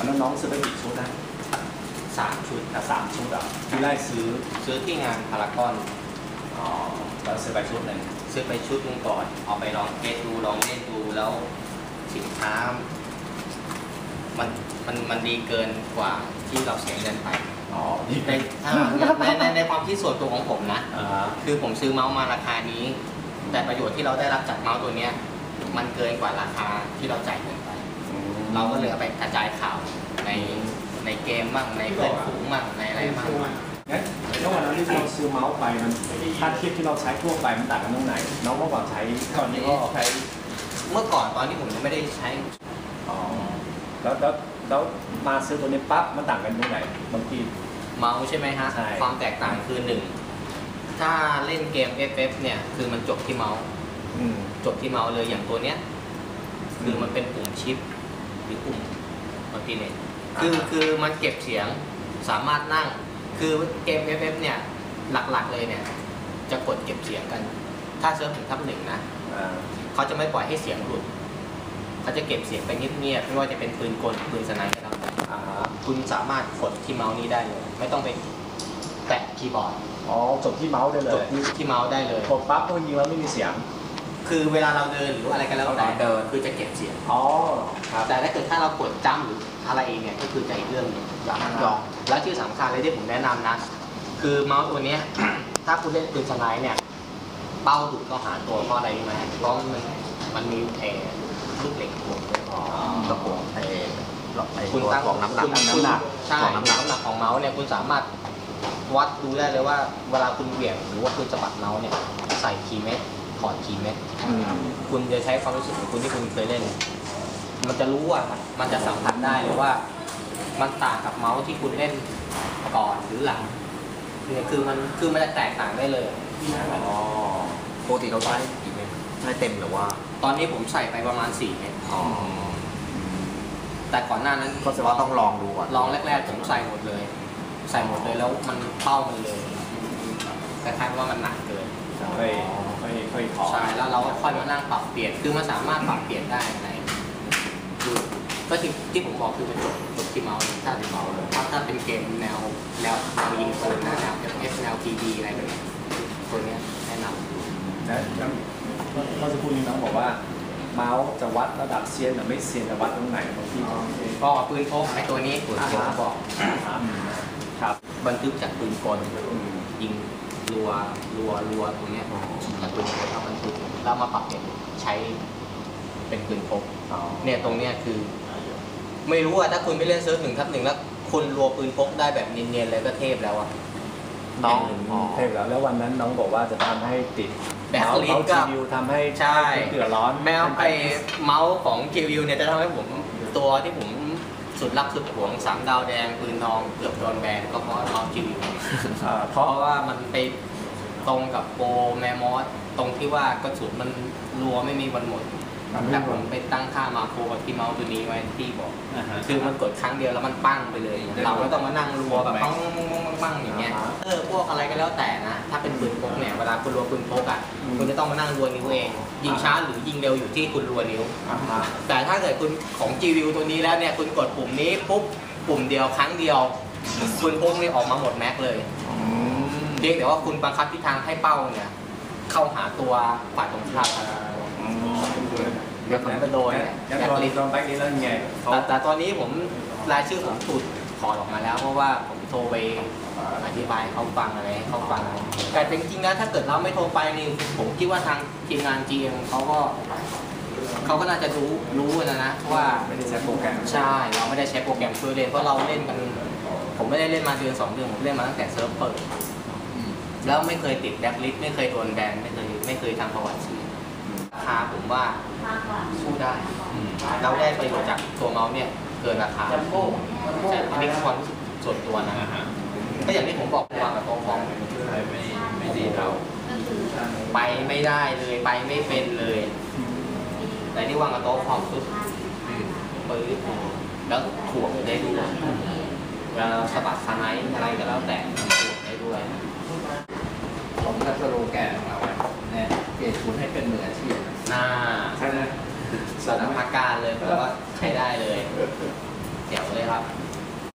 วันนั้นน้องซื้อไปกี่ชุดนะสามชุดแต่สามชุดอะที่แรกซื้อซื้อที่งานพารากอนอ๋อแล้วซื้อไปชุดหนึ่งซื้อไปชุดหนึงก่อนเอาไปลองเทสดูลองเล่นดูแล้วสินค้ามันมันมันดีเกินกว่าที่เราเสียเงินไปอ๋อนี่ในอ่าในในในความคิดส่วนตัวของผมนะ อ่าคือผมซื้อเมาส์มาราคานี้ แต่ประโยชน์ที่เราได้รับจากเมาส์ตัวเนี้ย มันเกินกว่าราคาที่เราจ่ายเงินไป เราก็เลยเอาไปกระจายข่าวในในเกมบ้างในเพื่อนฝูงบ้างในอะไรบ้างงั้นแล้ววันนั้นที่เราซื้อเมาส์ไปมันถ้าเทียบที่เราใช้ทั่วไปมันต่างกันตรงไหนน้องเมื่อก่อนใช้ตอนนี้ก็ใช้เมื่อก่อนตอนที่ผมยังไม่ได้ใช้อ๋อแล้วแล้วแล้วมาซื้อตัวนี้ปั๊บมันต่างกันตรงไหนบางทีเมาส์ใช่ไหมฮะใช่ความแตกต่างคือหนึ่งถ้าเล่นเกม FF เนี่ยคือมันจบที่เมาส์อืมจบที่เมาส์เลยอย่างตัวเนี้ยคือมันเป็นปุ่มชิปห รือปุ่มมัลติเน็ตคือคือมันเก็บเสียงสามารถนั่ง คือเกม FF เนี่ยหลักๆเลยเนี่ยจะกดเก็บเสียงกัน ถ้าเซิร์ฟถึงทับหนึ่งนะอ่าเขาจะไม่ปล่อยให้เสียงหลุดเขาจะเก็บเสียงไปเงียบๆไม่ว่าจะเป็นปืนกลปืนสไนเปอร์ก็ตามแต่อ่าคุณสามารถกดที่เมาส์นี้ได้เลยไม่ต้องไปแตะคีย์บอร์ดอ๋อจบที่เมาส์ได้เลจยบที่เมาส์ได้เลยกดปั๊บก็ยิงแล้วไม่มีเสียง คือเวลาเราเดินหรืออะไรก็แล้วแต่เดินคือจะเก็บเสียงอ๋อครับแต่ถ้าเกิดถ้าเรากดจ้ำหรืออะไรเองเนี่ยก็คือจะอีกเรื่องหนึงอย่างนั้นยองแล้วที่สำคัญเลยที่ผมแนะนำนะ คือเมาส์ตัวเนี้ยถ้าคุณเล่นปืนสไนป์เนี่ยเป้าถูกเข้าหาตัวเพราะอะไรรู้ไหมเพราะมันมันมีเออลูกเหล็กถ่วงด้วยอ๋อกระป๋องไอ้ไอ้คุณตัวตั้งของน้ำหนักคุณน้ำหนักใช่ของน้ำหนักน้ำหนักของเมาส์เนี่ยคุณสามารถวัดดูได้เลยว่า เวลาคุณเหวี่ยงหรือว่าคุณสะบัดเมาส์เนี่ยใส่คีย์เม็ด ถอดคีย์เม็ดอืมคุณจะใช้ความรู้สึกของคุณที่คุณเคยเล่น มันจะรู้อะมันมันจะสัมผัสได้เลยว่า มันต่างกับเมาส์ที่คุณเล่นก่อนหรือหลังเนี่ยคือมันคือมันจะแตกต่างได้เลยอ๋อปกติเราใช้กี่เม็ดใช้เต็มหรือว่า ตอนนี้ผมใส่ไปประมาณ4เม็ดอ๋อแต่ก่อนหน้านั้นก็แสดงว่าต้องลองดูก่อนลองแรกๆผมใส่หมดเลย ใส่หมดเลยแล้วมันเป้ามันเลยคล้ายๆว่ามันหนักเกิน ค่อยค่อยค่อยถอดใช่แล้วเราก็ค่อยมานั่งปรับเปลี่ยนคือมันสามารถปรับเปลี่ยนได้ในคือก็ที่ที่ผมบอกคือมันจบจบที่เมาส์ถ้าที่เมาส์เลยถ้าถ้าเป็นเกมแนวแนวแนวยิงปืนนะแนว FPS แนว PB อะไรแบบเนี้ยตัวเนี้ยแนะนำนะแล้วเมื่อสักครู่นี้น้องบอกว่าเมาส์จะวัดระดับเซียนหรือไม่เซียนจะวัดตรงไหนบางทีก็ก็ปืนพกไอ้ตัวนี้ปืนพกบอกครับบันทึกจากปืนกลอืมยิง รัวรัวรัวตรงเนี้ยจากปืนกลเอาบันทึกแล้วมาปรับเปลี่ยนใช้เป็นปืนพกอ๋อเนี่ยตรงเนี้ยคือ ไม่รู้อะถ้าคุณไปเล่นเซิร์ฟหนึ่งทับหนึ่งแล้วคุณรัวปืนพกได้แบบเนียนๆเลยก็เทพแล้วอะน้องอ๋อเทพแล้วแล้ววันนั้นน้องบอกว่าจะทำให้ติดแบตเมาส์ลิเมาส์กัจีบวิวทำให้ใช่เดือดร้อนแมวไปเมาส์ของเกวิวเนี่ยจะทำให้ผมตัวที่ผม สุดรักสุดหวงสามดาวแดงปืนทองเกือบโดนแบนก็เพราะเมาส์เกวิวอ่าเพเพราะราะว่ามันไปตรงกับโปรแมมอสตรงที่ว่ากระสุนมันรัวไม่มีวันหมดมันไม่ แต่หผมดมไปตั้งค่ามาโปรกับที่เมาส์ตัวนี้ไว้ที่บอกอ่าฮะคือมันกดครั้งเดียวแล้วมันปั้งไปเลย เราไม่ต้องมานั่งรัวแบบปั้งปั้งปั้งปั้งปั้งอย่างเงี้ยอ่าฮะเออพวกอะไรก็แล้วแต่นะ ถ้าเป็นปืนพกเนี่ยเวลาคุณรัวปืนพกอะอืมคุณจะต้องมานั่งรัวนิ้วเอง ยิงช้าหรือยิงเร็วอยู่ที่คุณรัวนิ้วอ่าฮะแต่ถ้าเกิดคุณของ G-View ตัวนี้แล้วเนี่ยคุณกดปุ่มนี้ปุ๊บปุ่มเดียวครั้งเดียวปืนพกนี่ออกมาหมดแม็กเลยอืมเพียงแต่ว่าคุณบังคับทิศทางให้เป้าเนี่ยเข้าหาตัวฝ่ายตรงข้ามอืม เดี๋ยวผมจะโดนเนี่ยงั้นแบ็ตคอนลิสต์ตอนแบ็คนี้แล้วไงเขาแต่แต่ตอนนี้ผมรายชื่อผมถูกถอดออกมาแล้ว เพราะว่าผมโทรไปอธิบายให้เขาฟังอะไรให้เขาฟังแต่จริงๆแล้วถ้าเกิดเราไม่โทรไปนี่ผมคิดว่าทางทีมงาน GM เขาก็เขาก็น่าจะรู้รู้นะนะว่าไม่ได้ใช้โปรแกรมใช่เราไม่ได้ใช้โปรแกรมช่วยเล่นเพราะเราเล่นกัน ผมไม่ได้เล่นมาเดือนสองเดือนผมเล่นมาตั้งแต่เซิร์ฟเปิดแล้วไม่เคยติดแบ็คลิสต์ไม่เคยโดนแบนไม่เคยไม่เคยทำประวัติเสียราคาผมว่าสู้ได้ เราได้ประโยชน์จากตัวเมาส์เนี่ยเกินราคาแต่อันนี้คือความรู้สึกส่วนตัวนะก็อย่างที่ผมบอกวางกับโต๊ะฟองไม่ไม่ดีเราไปไม่ได้เลยไปไม่เป็นเลย แต่นี่วางกับโต๊ะฟองปุ๊บปื๊ดแล้วถ่วงได้ด้วยเวลาเราสะบัดสไนด์อะไรก็แล้วแต่ถ่วงได้ด้วยผมกับสโลแกนของเราอะเนี่ยเปลี่ยนคุณให้เป็นมืออาชีพ หน้าใช่ไหมสถานการณ์เลยแบบว่าใช้ได้เลยเดี๋ยวเลยครับครับ